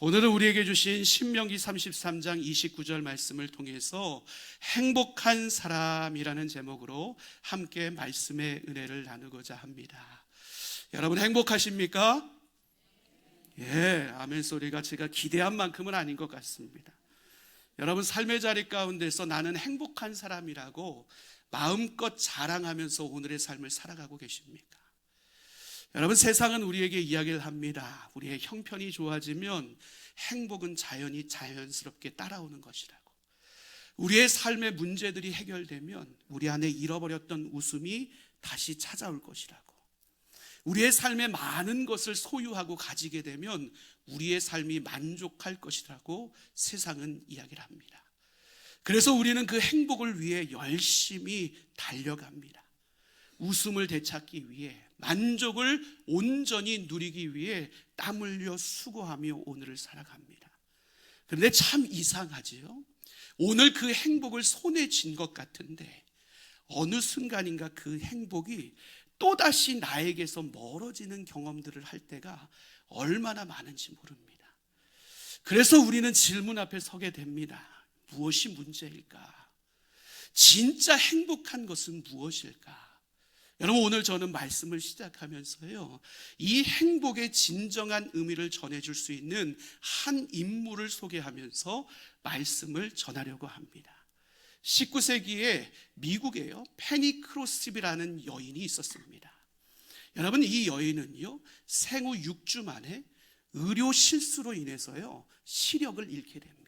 오늘은 우리에게 주신 신명기 33장 29절 말씀을 통해서 행복한 사람이라는 제목으로 함께 말씀의 은혜를 나누고자 합니다. 여러분 행복하십니까? 예, 아멘 소리가 제가 기대한 만큼은 아닌 것 같습니다. 여러분 삶의 자리 가운데서 나는 행복한 사람이라고 마음껏 자랑하면서 오늘의 삶을 살아가고 계십니까? 여러분 세상은 우리에게 이야기를 합니다. 우리의 형편이 좋아지면 행복은 자연히 자연스럽게 따라오는 것이라고. 우리의 삶의 문제들이 해결되면 우리 안에 잃어버렸던 웃음이 다시 찾아올 것이라고. 우리의 삶에 많은 것을 소유하고 가지게 되면 우리의 삶이 만족할 것이라고 세상은 이야기를 합니다. 그래서 우리는 그 행복을 위해 열심히 달려갑니다. 웃음을 되찾기 위해 만족을 온전히 누리기 위해 땀 흘려 수고하며 오늘을 살아갑니다. 그런데 참 이상하지요. 오늘 그 행복을 손에 쥔 것 같은데 어느 순간인가 그 행복이 또다시 나에게서 멀어지는 경험들을 할 때가 얼마나 많은지 모릅니다. 그래서 우리는 질문 앞에 서게 됩니다. 무엇이 문제일까? 진짜 행복한 것은 무엇일까? 여러분 오늘 저는 말씀을 시작하면서요. 이 행복의 진정한 의미를 전해 줄수 있는 한 인물을 소개하면서 말씀을 전하려고 합니다. 19세기에 미국에요. 페니 크로스비라는 여인이 있었습니다. 여러분 이 여인은요. 생후 6주 만에 의료 실수로 인해서요. 시력을 잃게 됩니다.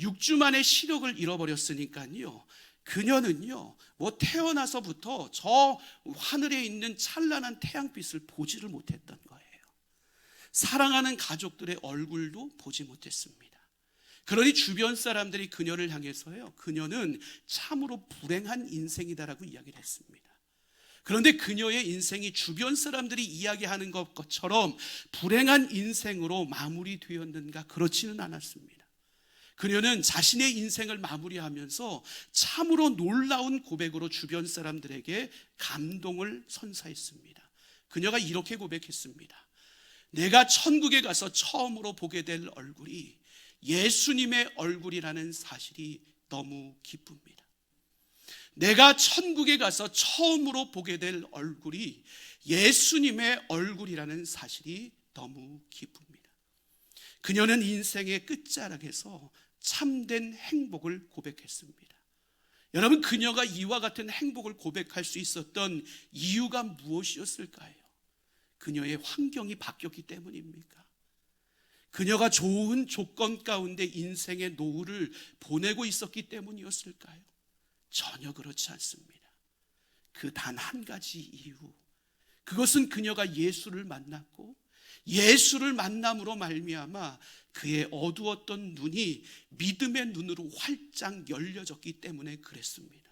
6주 만에 시력을 잃어버렸으니까요. 그녀는요, 뭐 태어나서부터 저 하늘에 있는 찬란한 태양빛을 보지를 못했던 거예요. 사랑하는 가족들의 얼굴도 보지 못했습니다. 그러니 주변 사람들이 그녀를 향해서요, 그녀는 참으로 불행한 인생이다라고 이야기를 했습니다. 그런데 그녀의 인생이 주변 사람들이 이야기하는 것처럼 불행한 인생으로 마무리되었는가 그렇지는 않았습니다. 그녀는 자신의 인생을 마무리하면서 참으로 놀라운 고백으로 주변 사람들에게 감동을 선사했습니다. 그녀가 이렇게 고백했습니다. 내가 천국에 가서 처음으로 보게 될 얼굴이 예수님의 얼굴이라는 사실이 너무 기쁩니다. 내가 천국에 가서 처음으로 보게 될 얼굴이 예수님의 얼굴이라는 사실이 너무 기쁩니다. 그녀는 인생의 끝자락에서 참된 행복을 고백했습니다. 여러분, 그녀가 이와 같은 행복을 고백할 수 있었던 이유가 무엇이었을까요? 그녀의 환경이 바뀌었기 때문입니까? 그녀가 좋은 조건 가운데 인생의 노후를 보내고 있었기 때문이었을까요? 전혀 그렇지 않습니다. 그 단 한 가지 이유. 그것은 그녀가 예수를 만났고 예수를 만남으로 말미암아 그의 어두웠던 눈이 믿음의 눈으로 활짝 열려졌기 때문에 그랬습니다.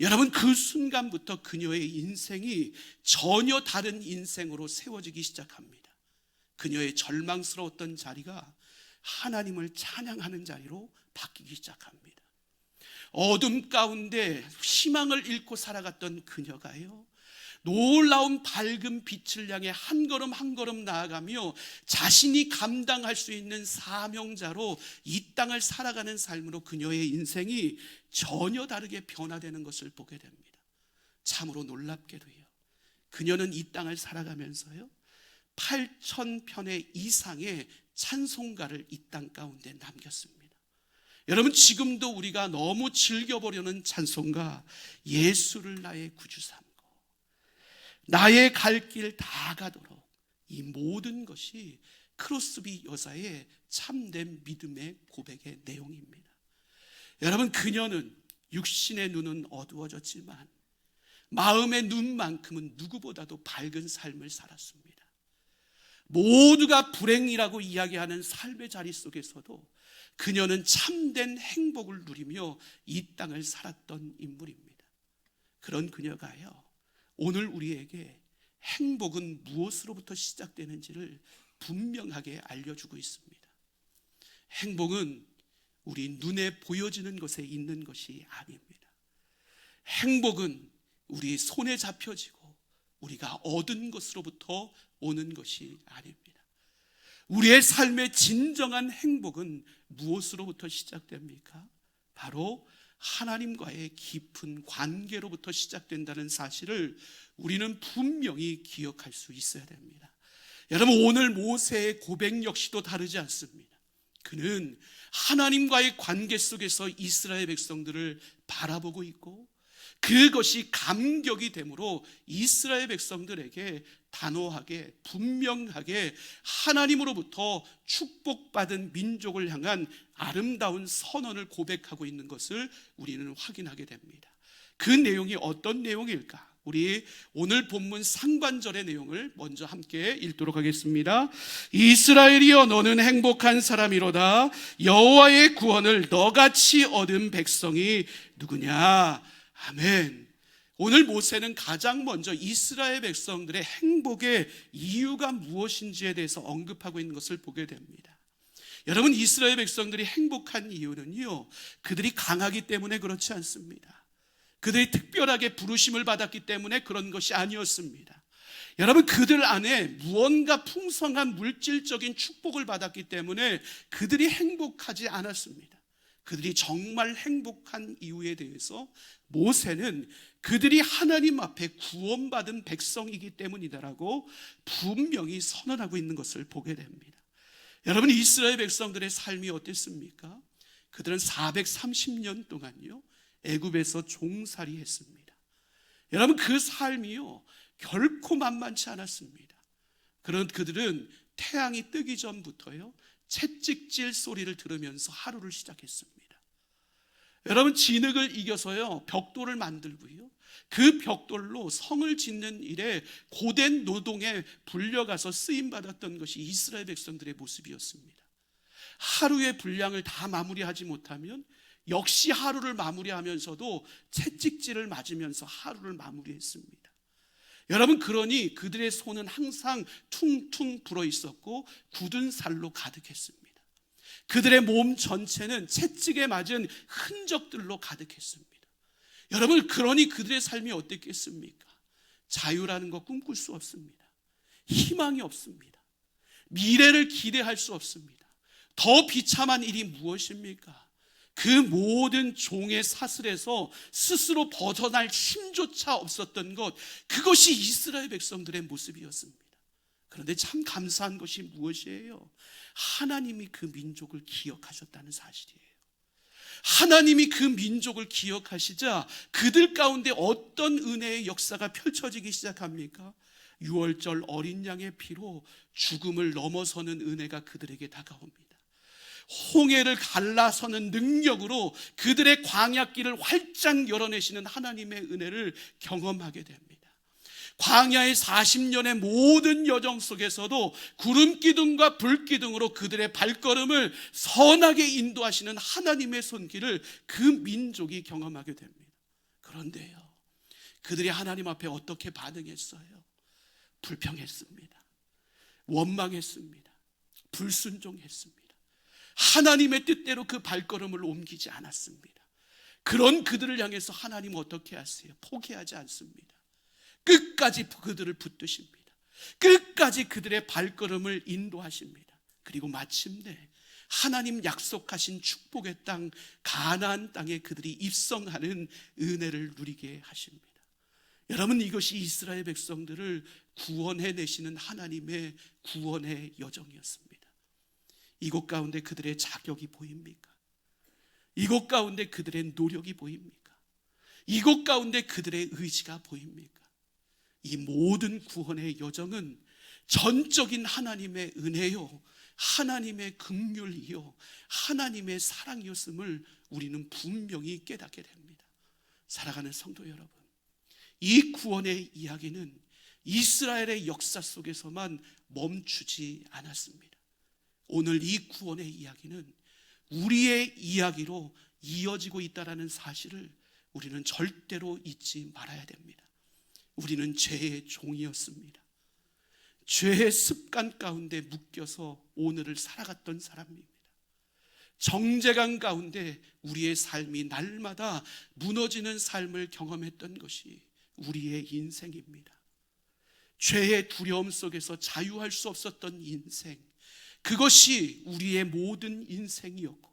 여러분 그 순간부터 그녀의 인생이 전혀 다른 인생으로 세워지기 시작합니다. 그녀의 절망스러웠던 자리가 하나님을 찬양하는 자리로 바뀌기 시작합니다. 어둠 가운데 희망을 잃고 살아갔던 그녀가요. 놀라운 밝은 빛을 향해 한 걸음 한 걸음 나아가며 자신이 감당할 수 있는 사명자로 이 땅을 살아가는 삶으로 그녀의 인생이 전혀 다르게 변화되는 것을 보게 됩니다. 참으로 놀랍게도요. 그녀는 이 땅을 살아가면서요. 8천 편의 이상의 찬송가를 이 땅 가운데 남겼습니다. 여러분 지금도 우리가 너무 즐겨보려는 찬송가 예수를 나의 구주 삼 나의 갈 길 다 가도록 이 모든 것이 크로스비 여사의 참된 믿음의 고백의 내용입니다. 여러분, 그녀는 육신의 눈은 어두워졌지만 마음의 눈만큼은 누구보다도 밝은 삶을 살았습니다. 모두가 불행이라고 이야기하는 삶의 자리 속에서도 그녀는 참된 행복을 누리며 이 땅을 살았던 인물입니다. 그런 그녀가요, 오늘 우리에게 행복은 무엇으로부터 시작되는지를 분명하게 알려주고 있습니다. 행복은 우리 눈에 보여지는 것에 있는 것이 아닙니다. 행복은 우리 손에 잡혀지고 우리가 얻은 것으로부터 오는 것이 아닙니다. 우리의 삶의 진정한 행복은 무엇으로부터 시작됩니까? 바로 하나님과의 깊은 관계로부터 시작된다는 사실을 우리는 분명히 기억할 수 있어야 됩니다. 여러분, 오늘 모세의 고백 역시도 다르지 않습니다. 그는 하나님과의 관계 속에서 이스라엘 백성들을 바라보고 있고 그것이 감격이 되므로 이스라엘 백성들에게 단호하게 분명하게 하나님으로부터 축복받은 민족을 향한 아름다운 선언을 고백하고 있는 것을 우리는 확인하게 됩니다. 그 내용이 어떤 내용일까? 우리 오늘 본문 상반절의 내용을 먼저 함께 읽도록 하겠습니다. 이스라엘이여 너는 행복한 사람이로다. 여호와의 구원을 너같이 얻은 백성이 누구냐? 아멘. 오늘 모세는 가장 먼저 이스라엘 백성들의 행복의 이유가 무엇인지에 대해서 언급하고 있는 것을 보게 됩니다. 여러분, 이스라엘 백성들이 행복한 이유는요, 그들이 강하기 때문에 그렇지 않습니다. 그들이 특별하게 부르심을 받았기 때문에 그런 것이 아니었습니다. 여러분, 그들 안에 무언가 풍성한 물질적인 축복을 받았기 때문에 그들이 행복하지 않았습니다. 그들이 정말 행복한 이유에 대해서 모세는 그들이 하나님 앞에 구원받은 백성이기 때문이다라고 분명히 선언하고 있는 것을 보게 됩니다. 여러분, 이스라엘 백성들의 삶이 어땠습니까? 그들은 430년 동안요, 애굽에서 종살이 했습니다. 여러분, 그 삶이요, 결코 만만치 않았습니다. 그런 그들은 태양이 뜨기 전부터요, 채찍질 소리를 들으면서 하루를 시작했습니다. 여러분 진흙을 이겨서요 벽돌을 만들고요 그 벽돌로 성을 짓는 일에 고된 노동에 불려가서 쓰임 받았던 것이 이스라엘 백성들의 모습이었습니다. 하루의 분량을 다 마무리하지 못하면 역시 하루를 마무리하면서도 채찍질을 맞으면서 하루를 마무리했습니다. 여러분 그러니 그들의 손은 항상 퉁퉁 불어 있었고 굳은 살로 가득했습니다. 그들의 몸 전체는 채찍에 맞은 흔적들로 가득했습니다. 여러분, 그러니 그들의 삶이 어땠겠습니까? 자유라는 것 꿈꿀 수 없습니다. 희망이 없습니다. 미래를 기대할 수 없습니다. 더 비참한 일이 무엇입니까? 그 모든 종의 사슬에서 스스로 벗어날 힘조차 없었던 것, 그것이 이스라엘 백성들의 모습이었습니다. 그런데 참 감사한 것이 무엇이에요? 하나님이 그 민족을 기억하셨다는 사실이에요. 하나님이 그 민족을 기억하시자 그들 가운데 어떤 은혜의 역사가 펼쳐지기 시작합니까? 6월절 어린 양의 피로 죽음을 넘어서는 은혜가 그들에게 다가옵니다. 홍해를 갈라서는 능력으로 그들의 광야길을 활짝 열어내시는 하나님의 은혜를 경험하게 됩니다. 광야의 40년의 모든 여정 속에서도 구름 기둥과 불 기둥으로 그들의 발걸음을 선하게 인도하시는 하나님의 손길을 그 민족이 경험하게 됩니다. 그런데요. 그들이 하나님 앞에 어떻게 반응했어요? 불평했습니다. 원망했습니다. 불순종했습니다. 하나님의 뜻대로 그 발걸음을 옮기지 않았습니다. 그런 그들을 향해서 하나님 어떻게 하세요? 포기하지 않습니다. 끝까지 그들을 붙드십니다. 끝까지 그들의 발걸음을 인도하십니다. 그리고 마침내 하나님 약속하신 축복의 땅 가나안 땅에 그들이 입성하는 은혜를 누리게 하십니다. 여러분 이것이 이스라엘 백성들을 구원해 내시는 하나님의 구원의 여정이었습니다. 이곳 가운데 그들의 자격이 보입니까? 이곳 가운데 그들의 노력이 보입니까? 이곳 가운데 그들의 의지가 보입니까? 이 모든 구원의 여정은 전적인 하나님의 은혜요, 하나님의 긍휼이요, 하나님의 사랑이었음을 우리는 분명히 깨닫게 됩니다. 살아가는 성도 여러분, 이 구원의 이야기는 이스라엘의 역사 속에서만 멈추지 않았습니다. 오늘 이 구원의 이야기는 우리의 이야기로 이어지고 있다라는 사실을 우리는 절대로 잊지 말아야 됩니다. 우리는 죄의 종이었습니다. 죄의 습관 가운데 묶여서 오늘을 살아갔던 사람입니다. 정제감 가운데 우리의 삶이 날마다 무너지는 삶을 경험했던 것이 우리의 인생입니다. 죄의 두려움 속에서 자유할 수 없었던 인생, 그것이 우리의 모든 인생이었고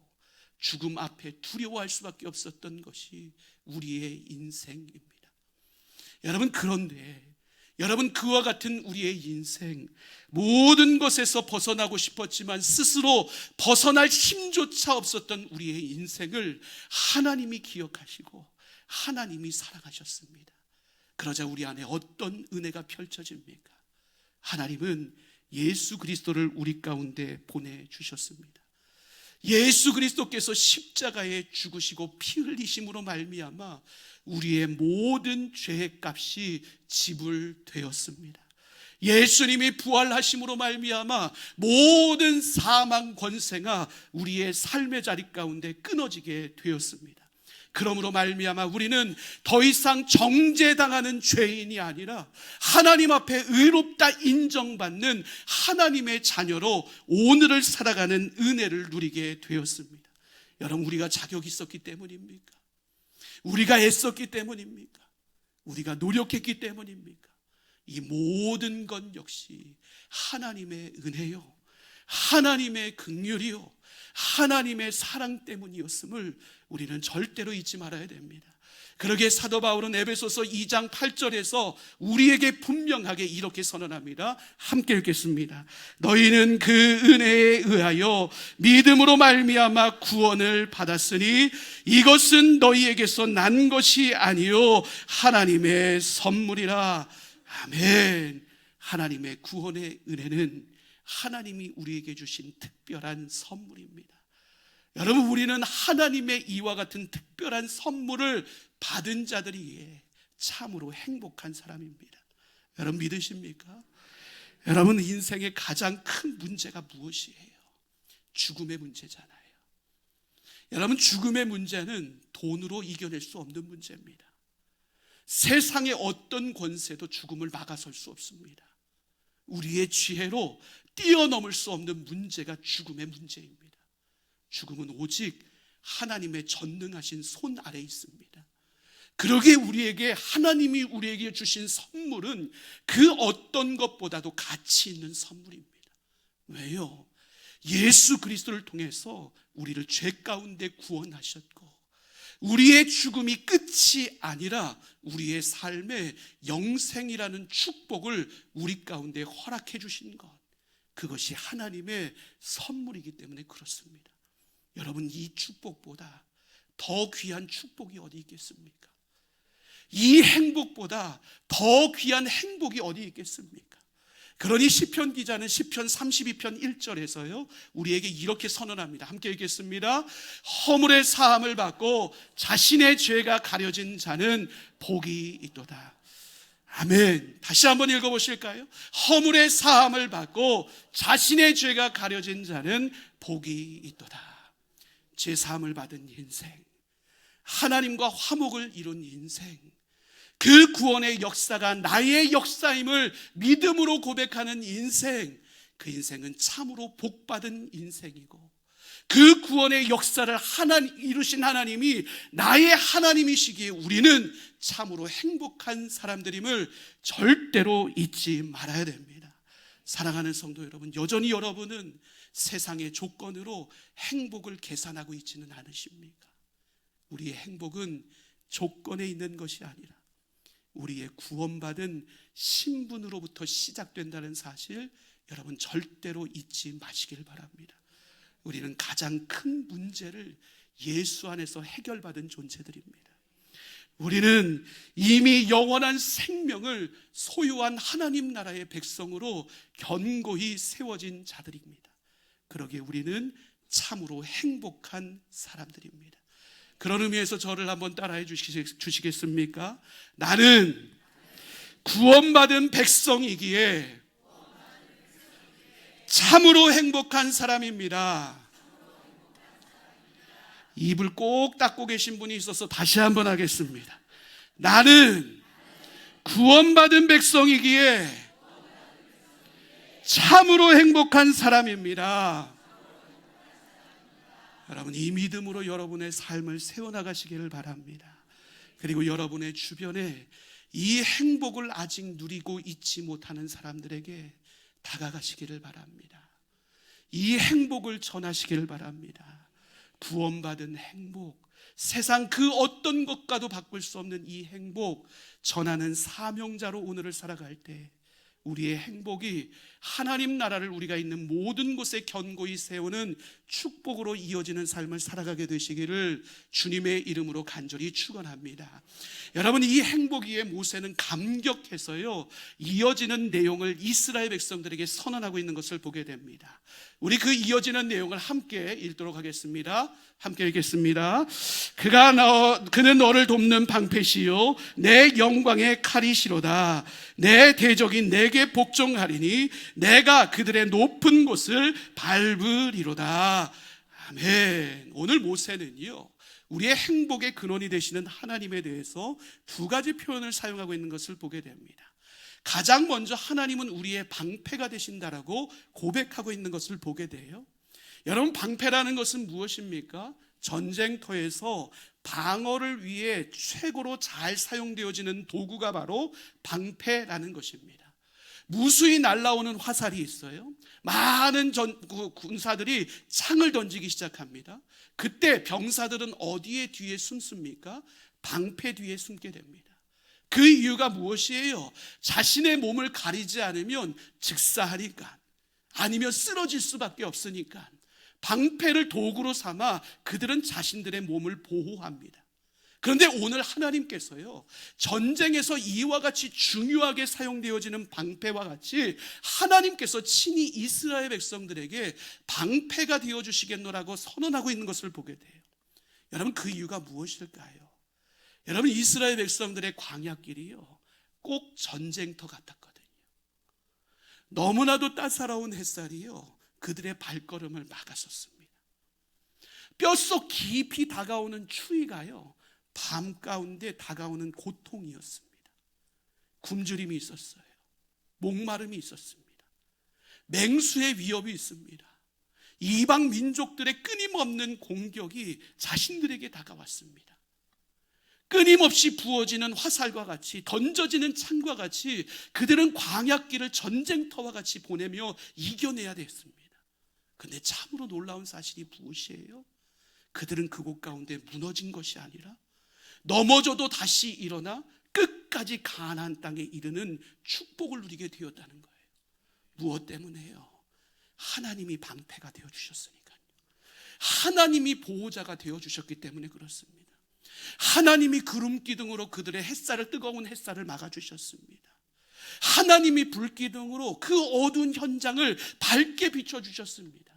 죽음 앞에 두려워할 수밖에 없었던 것이 우리의 인생입니다. 여러분 그런데 여러분 그와 같은 우리의 인생 모든 것에서 벗어나고 싶었지만 스스로 벗어날 힘조차 없었던 우리의 인생을 하나님이 기억하시고 하나님이 사랑하셨습니다. 그러자 우리 안에 어떤 은혜가 펼쳐집니까? 하나님은 예수 그리스도를 우리 가운데 보내 주셨습니다. 예수 그리스도께서 십자가에 죽으시고 피 흘리심으로 말미암아 우리의 모든 죄의 값이 지불되었습니다. 예수님이 부활하심으로 말미암아 모든 사망 권세가 우리의 삶의 자리 가운데 끊어지게 되었습니다. 그러므로 말미암아 우리는 더 이상 정죄당하는 죄인이 아니라 하나님 앞에 의롭다 인정받는 하나님의 자녀로 오늘을 살아가는 은혜를 누리게 되었습니다. 여러분 우리가 자격이 있었기 때문입니까? 우리가 애썼기 때문입니까? 우리가 노력했기 때문입니까? 이 모든 것 역시 하나님의 은혜요. 하나님의 긍휼이요. 하나님의 사랑 때문이었음을 우리는 절대로 잊지 말아야 됩니다. 그러게 사도 바울은 에베소서 2장 8절에서 우리에게 분명하게 이렇게 선언합니다. 함께 읽겠습니다. 너희는 그 은혜에 의하여 믿음으로 말미암아 구원을 받았으니 이것은 너희에게서 난 것이 아니요 하나님의 선물이라. 아멘. 하나님의 구원의 은혜는 하나님이 우리에게 주신 특별한 선물입니다. 여러분, 우리는 하나님의 이와 같은 특별한 선물을 받은 자들이에 참으로 행복한 사람입니다. 여러분, 믿으십니까? 여러분, 인생의 가장 큰 문제가 무엇이에요? 죽음의 문제잖아요. 여러분, 죽음의 문제는 돈으로 이겨낼 수 없는 문제입니다. 세상의 어떤 권세도 죽음을 막아설 수 없습니다. 우리의 지혜로 뛰어넘을 수 없는 문제가 죽음의 문제입니다. 죽음은 오직 하나님의 전능하신 손 아래 있습니다. 그러기에 우리에게 하나님이 우리에게 주신 선물은 그 어떤 것보다도 가치 있는 선물입니다. 왜요? 예수 그리스도를 통해서 우리를 죄 가운데 구원하셨고 우리의 죽음이 끝이 아니라 우리의 삶의 영생이라는 축복을 우리 가운데 허락해 주신 것. 그것이 하나님의 선물이기 때문에 그렇습니다. 여러분, 이 축복보다 더 귀한 축복이 어디 있겠습니까? 이 행복보다 더 귀한 행복이 어디 있겠습니까? 그러니 시편 기자는 시편 32편 1절에서요. 우리에게 이렇게 선언합니다. 함께 읽겠습니다. 허물의 사함을 받고 자신의 죄가 가려진 자는 복이 있도다. 아멘. 다시 한번 읽어 보실까요? 허물의 사함을 받고 자신의 죄가 가려진 자는 복이 있도다. 제 사함을 받은 인생. 하나님과 화목을 이룬 인생. 그 구원의 역사가 나의 역사임을 믿음으로 고백하는 인생. 그 인생은 참으로 복받은 인생이고 그 구원의 역사를 하나님 이루신 하나님이 나의 하나님이시기에 우리는 참으로 행복한 사람들임을 절대로 잊지 말아야 됩니다. 사랑하는 성도 여러분, 여전히 여러분은 세상의 조건으로 행복을 계산하고 있지는 않으십니까? 우리의 행복은 조건에 있는 것이 아니라 우리의 구원받은 신분으로부터 시작된다는 사실 여러분 절대로 잊지 마시길 바랍니다. 우리는 가장 큰 문제를 예수 안에서 해결받은 존재들입니다. 우리는 이미 영원한 생명을 소유한 하나님 나라의 백성으로 견고히 세워진 자들입니다. 그러기에 우리는 참으로 행복한 사람들입니다. 그런 의미에서 저를 한번 따라해 주시겠습니까? 나는 구원받은 백성이기에 참으로 행복한 사람입니다. 입을 꼭 닫고 계신 분이 있어서 다시 한번 하겠습니다. 나는 구원받은 백성이기에 참으로 행복한 사람입니다. 여러분, 이 믿음으로 여러분의 삶을 세워나가시기를 바랍니다. 그리고 여러분의 주변에 이 행복을 아직 누리고 있지 못하는 사람들에게 다가가시기를 바랍니다. 이 행복을 전하시기를 바랍니다. 구원받은 행복, 세상 그 어떤 것과도 바꿀 수 없는 이 행복 전하는 사명자로 오늘을 살아갈 때 우리의 행복이 하나님 나라를 우리가 있는 모든 곳에 견고히 세우는 축복으로 이어지는 삶을 살아가게 되시기를 주님의 이름으로 간절히 축원합니다. 여러분 이 행복 위에 모세는 감격해서요 이어지는 내용을 이스라엘 백성들에게 선언하고 있는 것을 보게 됩니다. 우리 그 이어지는 내용을 함께 읽도록 하겠습니다. 함께 읽겠습니다. 그가 너 그는 너를 돕는 방패시요 내 영광의 칼이시로다. 내 대적인 내게 복종하리니 내가 그들의 높은 곳을 밟으리로다. 아멘. 오늘 모세는요. 우리의 행복의 근원이 되시는 하나님에 대해서 두 가지 표현을 사용하고 있는 것을 보게 됩니다. 가장 먼저 하나님은 우리의 방패가 되신다라고 고백하고 있는 것을 보게 돼요. 여러분 방패라는 것은 무엇입니까? 전쟁터에서 방어를 위해 최고로 잘 사용되어지는 도구가 바로 방패라는 것입니다. 무수히 날라오는 화살이 있어요. 많은 전, 그 군사들이 창을 던지기 시작합니다. 그때 병사들은 어디에 뒤에 숨습니까? 방패 뒤에 숨게 됩니다. 그 이유가 무엇이에요? 자신의 몸을 가리지 않으면 즉사하니까 아니면 쓰러질 수밖에 없으니까 방패를 도구로 삼아 그들은 자신들의 몸을 보호합니다. 그런데 오늘 하나님께서요, 전쟁에서 이와 같이 중요하게 사용되어지는 방패와 같이 하나님께서 친히 이스라엘 백성들에게 방패가 되어주시겠노라고 선언하고 있는 것을 보게 돼요. 여러분, 그 이유가 무엇일까요? 여러분, 이스라엘 백성들의 광야길이요, 꼭 전쟁터 같았거든요. 너무나도 따사로운 햇살이요, 그들의 발걸음을 막았었습니다. 뼛속 깊이 다가오는 추위가요, 밤 가운데 다가오는 고통이었습니다. 굶주림이 있었어요. 목마름이 있었습니다. 맹수의 위협이 있습니다. 이방 민족들의 끊임없는 공격이 자신들에게 다가왔습니다. 끊임없이 부어지는 화살과 같이 던져지는 창과 같이 그들은 광약길을 전쟁터와 같이 보내며 이겨내야 됐습니다. 근데 참으로 놀라운 사실이 무엇이에요? 그들은 그곳 가운데 무너진 것이 아니라 넘어져도 다시 일어나 끝까지 가나안 땅에 이르는 축복을 누리게 되었다는 거예요. 무엇 때문에요? 하나님이 방패가 되어 주셨으니까요. 하나님이 보호자가 되어 주셨기 때문에 그렇습니다. 하나님이 구름 기둥으로 그들의 햇살을 뜨거운 햇살을 막아 주셨습니다. 하나님이 불 기둥으로 그 어두운 현장을 밝게 비춰 주셨습니다.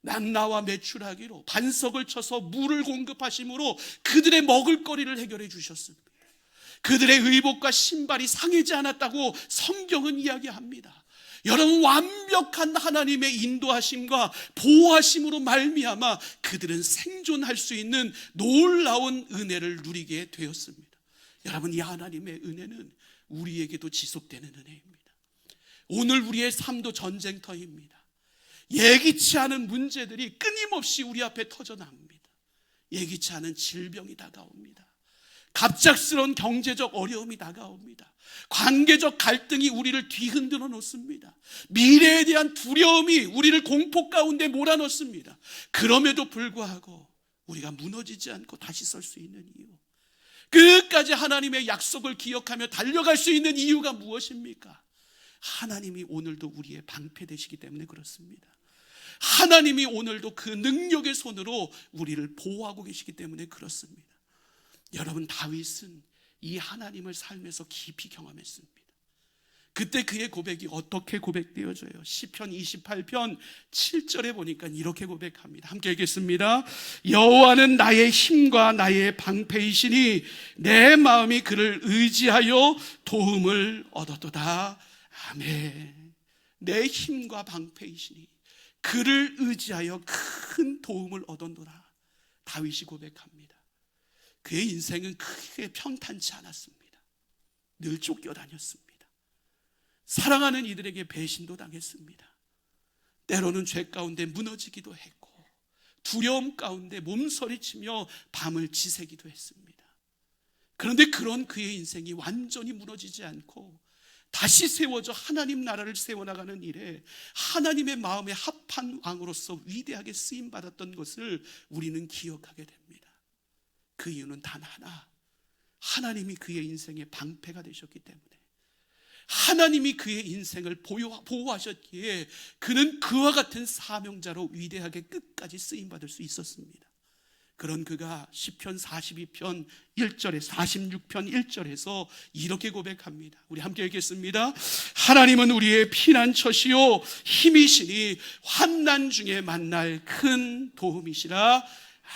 난나와 매출하기로 반석을 쳐서 물을 공급하심으로 그들의 먹을거리를 해결해 주셨습니다. 그들의 의복과 신발이 상하지 않았다고 성경은 이야기합니다. 여러분 완벽한 하나님의 인도하심과 보호하심으로 말미암아 그들은 생존할 수 있는 놀라운 은혜를 누리게 되었습니다. 여러분 이 하나님의 은혜는 우리에게도 지속되는 은혜입니다. 오늘 우리의 삶도 전쟁터입니다. 예기치 않은 문제들이 끊임없이 우리 앞에 터져나옵니다. 예기치 않은 질병이 다가옵니다. 갑작스러운 경제적 어려움이 다가옵니다. 관계적 갈등이 우리를 뒤흔들어 놓습니다. 미래에 대한 두려움이 우리를 공포 가운데 몰아넣습니다. 그럼에도 불구하고 우리가 무너지지 않고 다시 설 수 있는 이유. 끝까지 하나님의 약속을 기억하며 달려갈 수 있는 이유가 무엇입니까? 하나님이 오늘도 우리의 방패 되시기 때문에 그렇습니다. 하나님이 오늘도 그 능력의 손으로 우리를 보호하고 계시기 때문에 그렇습니다. 여러분 다윗은 이 하나님을 삶에서 깊이 경험했습니다. 그때 그의 고백이 어떻게 고백되어져요? 시편 28편 7절에 보니까 이렇게 고백합니다. 함께 읽겠습니다. 여호와는 나의 힘과 나의 방패이시니 내 마음이 그를 의지하여 도움을 얻었도다. 아멘. 내 힘과 방패이시니 그를 의지하여 큰 도움을 얻었노라. 다윗이 고백합니다. 그의 인생은 크게 평탄치 않았습니다. 늘 쫓겨다녔습니다. 사랑하는 이들에게 배신도 당했습니다. 때로는 죄 가운데 무너지기도 했고, 두려움 가운데 몸서리치며 밤을 지새기도 했습니다. 그런데 그런 그의 인생이 완전히 무너지지 않고 다시 세워져 하나님 나라를 세워나가는 일에 하나님의 마음에 합한 왕으로서 위대하게 쓰임 받았던 것을 우리는 기억하게 됩니다. 그 이유는 단 하나. 하나님이 그의 인생의 방패가 되셨기 때문에 하나님이 그의 인생을 보호하셨기에 그는 그와 같은 사명자로 위대하게 끝까지 쓰임 받을 수 있었습니다. 그런 그가 시편 42편 1절에 46편 1절에서 이렇게 고백합니다. 우리 함께 읽겠습니다. 하나님은 우리의 피난처시요 힘이시니 환난 중에 만날 큰 도움이시라.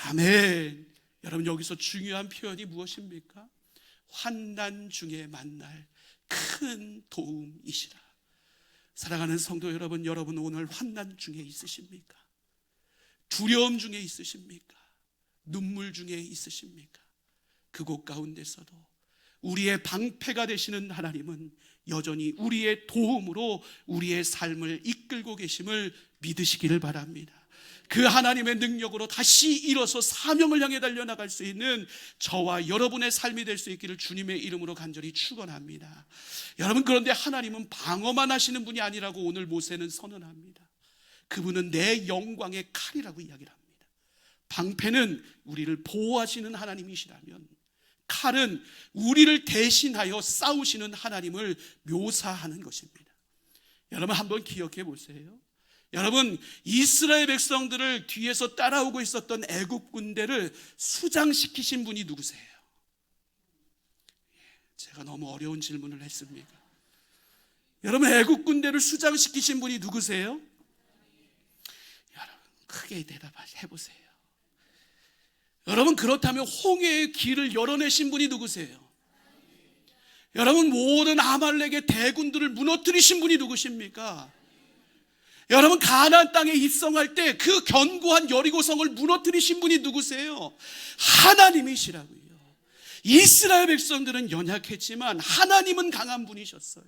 아멘. 여러분 여기서 중요한 표현이 무엇입니까? 환난 중에 만날 큰 도움이시라. 사랑하는 성도 여러분, 여러분 오늘 환난 중에 있으십니까? 두려움 중에 있으십니까? 눈물 중에 있으십니까? 그곳 가운데서도 우리의 방패가 되시는 하나님은 여전히 우리의 도움으로 우리의 삶을 이끌고 계심을 믿으시기를 바랍니다. 그 하나님의 능력으로 다시 일어서 사명을 향해 달려나갈 수 있는 저와 여러분의 삶이 될 수 있기를 주님의 이름으로 간절히 축원합니다. 여러분 그런데 하나님은 방어만 하시는 분이 아니라고 오늘 모세는 선언합니다. 그분은 내 영광의 칼이라고 이야기를 합니다. 방패는 우리를 보호하시는 하나님이시라면 칼은 우리를 대신하여 싸우시는 하나님을 묘사하는 것입니다. 여러분 한번 기억해 보세요. 여러분 이스라엘 백성들을 뒤에서 따라오고 있었던 애굽 군대를 수장시키신 분이 누구세요? 제가 너무 어려운 질문을 했습니까? 여러분 애굽 군대를 수장시키신 분이 누구세요? 여러분 크게 대답해 보세요. 여러분 그렇다면 홍해의 길을 열어내신 분이 누구세요? 여러분 모든 아말렉의 대군들을 무너뜨리신 분이 누구십니까? 여러분 가나안 땅에 입성할 때 그 견고한 여리고성을 무너뜨리신 분이 누구세요? 하나님이시라고요. 이스라엘 백성들은 연약했지만 하나님은 강한 분이셨어요.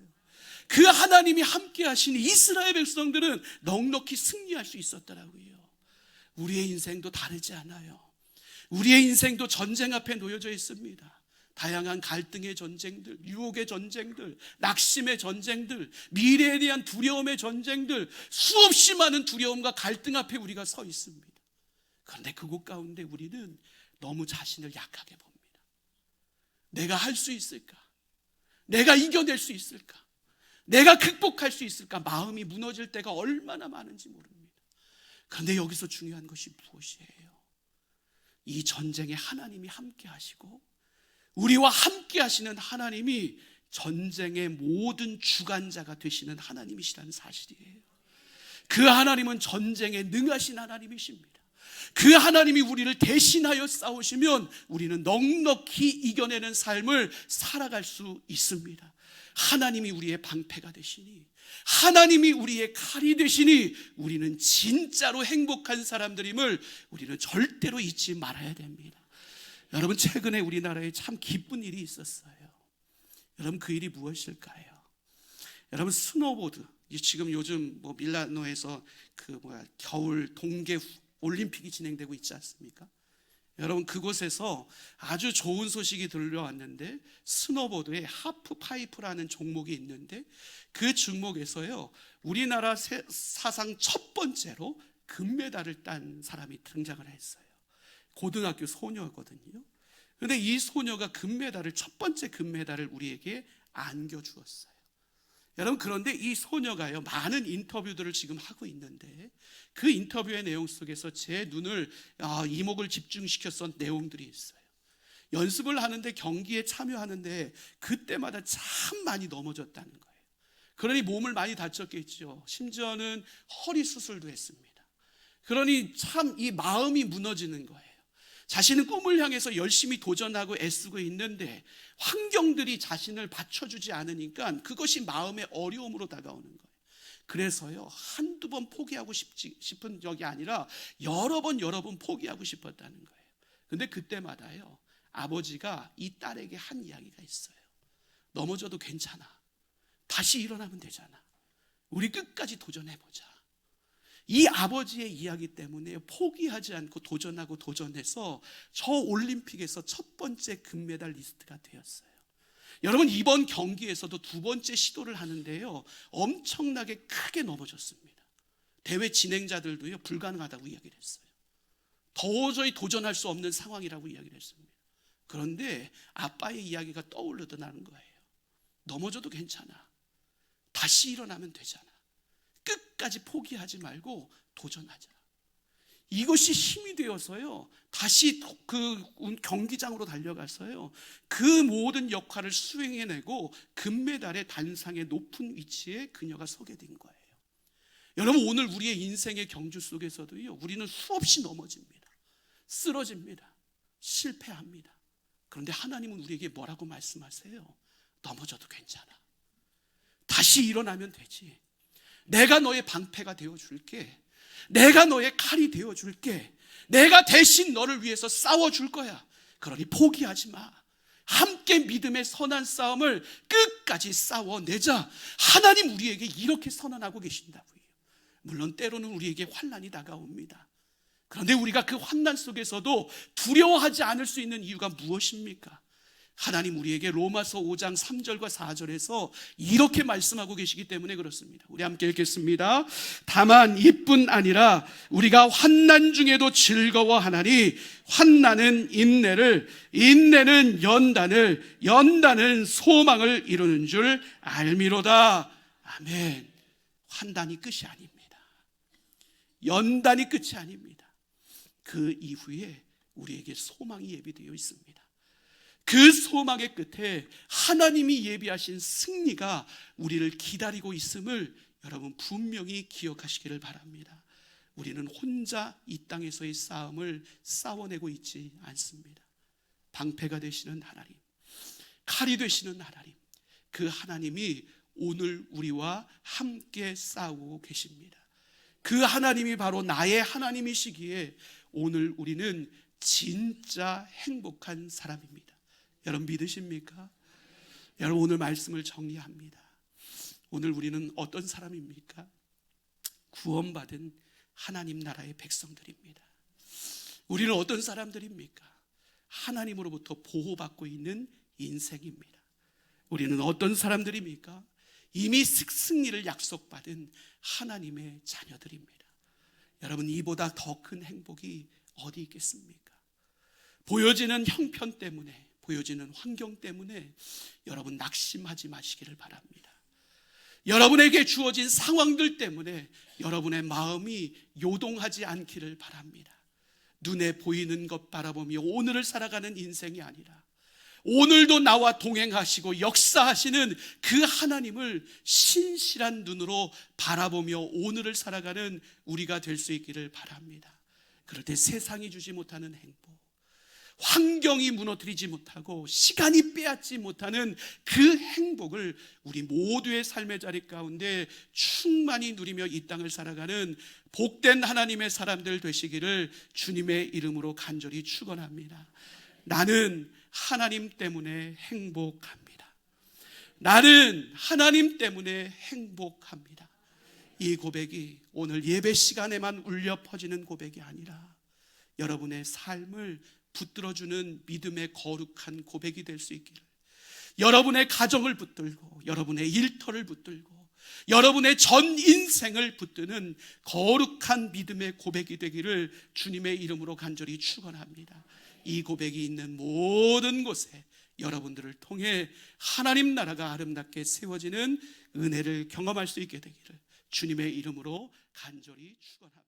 그 하나님이 함께 하시니 이스라엘 백성들은 넉넉히 승리할 수 있었더라고요. 우리의 인생도 다르지 않아요. 우리의 인생도 전쟁 앞에 놓여져 있습니다. 다양한 갈등의 전쟁들, 유혹의 전쟁들, 낙심의 전쟁들, 미래에 대한 두려움의 전쟁들, 수없이 많은 두려움과 갈등 앞에 우리가 서 있습니다. 그런데 그곳 가운데 우리는 너무 자신을 약하게 봅니다. 내가 할 수 있을까? 내가 이겨낼 수 있을까? 내가 극복할 수 있을까? 마음이 무너질 때가 얼마나 많은지 모릅니다. 그런데 여기서 중요한 것이 무엇이에요? 이 전쟁에 하나님이 함께 하시고 우리와 함께 하시는 하나님이 전쟁의 모든 주관자가 되시는 하나님이시라는 사실이에요. 그 하나님은 전쟁에 능하신 하나님이십니다. 그 하나님이 우리를 대신하여 싸우시면 우리는 넉넉히 이겨내는 삶을 살아갈 수 있습니다. 하나님이 우리의 방패가 되시니 하나님이 우리의 칼이 되시니 우리는 진짜로 행복한 사람들임을 우리는 절대로 잊지 말아야 됩니다. 여러분 최근에 우리나라에 참 기쁜 일이 있었어요. 여러분 그 일이 무엇일까요? 여러분 스노보드 지금 요즘 뭐 밀라노에서 그 뭐야 겨울 동계 올림픽이 진행되고 있지 않습니까? 여러분 그곳에서 아주 좋은 소식이 들려왔는데 스노보드에 하프 파이프라는 종목이 있는데 그 종목에서요 우리나라 사상 첫 번째로 금메달을 딴 사람이 등장을 했어요. 고등학교 소녀거든요. 그런데 이 소녀가 금메달을 첫 번째 금메달을 우리에게 안겨 주었어요. 여러분 그런데 이 소녀가요 많은 인터뷰들을 지금 하고 있는데 그 인터뷰의 내용 속에서 제 눈을 아, 이목을 집중시켰던 내용들이 있어요. 연습을 하는데 경기에 참여하는데 그때마다 참 많이 넘어졌다는 거예요. 그러니 몸을 많이 다쳤겠죠. 심지어는 허리 수술도 했습니다. 그러니 참 이 마음이 무너지는 거예요. 자신은 꿈을 향해서 열심히 도전하고 애쓰고 있는데 환경들이 자신을 받쳐주지 않으니까 그것이 마음의 어려움으로 다가오는 거예요. 그래서요, 한두 번 포기하고 싶지, 싶은 적이 아니라 여러 번, 여러 번 포기하고 싶었다는 거예요. 근데 그때마다요, 아버지가 이 딸에게 한 이야기가 있어요. 넘어져도 괜찮아. 다시 일어나면 되잖아. 우리 끝까지 도전해보자. 이 아버지의 이야기 때문에 포기하지 않고 도전하고 도전해서 저 올림픽에서 첫 번째 금메달 리스트가 되었어요. 여러분 이번 경기에서도 두 번째 시도를 하는데요. 엄청나게 크게 넘어졌습니다. 대회 진행자들도요. 불가능하다고 이야기를 했어요. 도저히 도전할 수 없는 상황이라고 이야기를 했습니다. 그런데 아빠의 이야기가 떠오르더라는 거예요. 넘어져도 괜찮아. 다시 일어나면 되잖아. 끝까지 포기하지 말고 도전하자. 이것이 힘이 되어서요. 다시 그 경기장으로 달려가서요. 그 모든 역할을 수행해내고 금메달의 단상의 높은 위치에 그녀가 서게 된 거예요. 여러분 오늘 우리의 인생의 경주 속에서도요. 우리는 수없이 넘어집니다. 쓰러집니다. 실패합니다. 그런데 하나님은 우리에게 뭐라고 말씀하세요? 넘어져도 괜찮아. 다시 일어나면 되지. 내가 너의 방패가 되어 줄게. 내가 너의 칼이 되어 줄게. 내가 대신 너를 위해서 싸워 줄 거야. 그러니 포기하지 마. 함께 믿음의 선한 싸움을 끝까지 싸워내자. 하나님 우리에게 이렇게 선언하고 계신다고요. 물론 때로는 우리에게 환란이 다가옵니다. 그런데 우리가 그 환난 속에서도 두려워하지 않을 수 있는 이유가 무엇입니까? 하나님 우리에게 로마서 5장 3절과 4절에서 이렇게 말씀하고 계시기 때문에 그렇습니다. 우리 함께 읽겠습니다. 다만 이뿐 아니라 우리가 환난 중에도 즐거워하나니 환난은 인내를 인내는 연단을 연단은 소망을 이루는 줄 알미로다. 아멘. 환난이 끝이 아닙니다. 연단이 끝이 아닙니다. 그 이후에 우리에게 소망이 예비되어 있습니다. 그 소망의 끝에 하나님이 예비하신 승리가 우리를 기다리고 있음을 여러분 분명히 기억하시기를 바랍니다. 우리는 혼자 이 땅에서의 싸움을 싸워내고 있지 않습니다. 방패가 되시는 하나님, 칼이 되시는 하나님, 그 하나님이 오늘 우리와 함께 싸우고 계십니다. 그 하나님이 바로 나의 하나님이시기에 오늘 우리는 진짜 행복한 사람입니다. 여러분 믿으십니까? 여러분 오늘 말씀을 정리합니다. 오늘 우리는 어떤 사람입니까? 구원받은 하나님 나라의 백성들입니다. 우리는 어떤 사람들입니까? 하나님으로부터 보호받고 있는 인생입니다. 우리는 어떤 사람들입니까? 이미 승리를 약속받은 하나님의 자녀들입니다. 여러분 이보다 더 큰 행복이 어디 있겠습니까? 보여지는 형편 때문에 보여지는 환경 때문에 여러분 낙심하지 마시기를 바랍니다. 여러분에게 주어진 상황들 때문에 여러분의 마음이 요동하지 않기를 바랍니다. 눈에 보이는 것 바라보며 오늘을 살아가는 인생이 아니라 오늘도 나와 동행하시고 역사하시는 그 하나님을 신실한 눈으로 바라보며 오늘을 살아가는 우리가 될 수 있기를 바랍니다. 그럴 때 세상이 주지 못하는 행복, 환경이 무너뜨리지 못하고 시간이 빼앗지 못하는 그 행복을 우리 모두의 삶의 자리 가운데 충만히 누리며 이 땅을 살아가는 복된 하나님의 사람들 되시기를 주님의 이름으로 간절히 축원합니다. 나는 하나님 때문에 행복합니다. 나는 하나님 때문에 행복합니다. 이 고백이 오늘 예배 시간에만 울려 퍼지는 고백이 아니라 여러분의 삶을 붙들어주는 믿음의 거룩한 고백이 될 수 있기를. 여러분의 가정을 붙들고, 여러분의 일터를 붙들고, 여러분의 전 인생을 붙드는 거룩한 믿음의 고백이 되기를 주님의 이름으로 간절히 축원합니다. 이 고백이 있는 모든 곳에 여러분들을 통해 하나님 나라가 아름답게 세워지는 은혜를 경험할 수 있게 되기를 주님의 이름으로 간절히 축원합니다.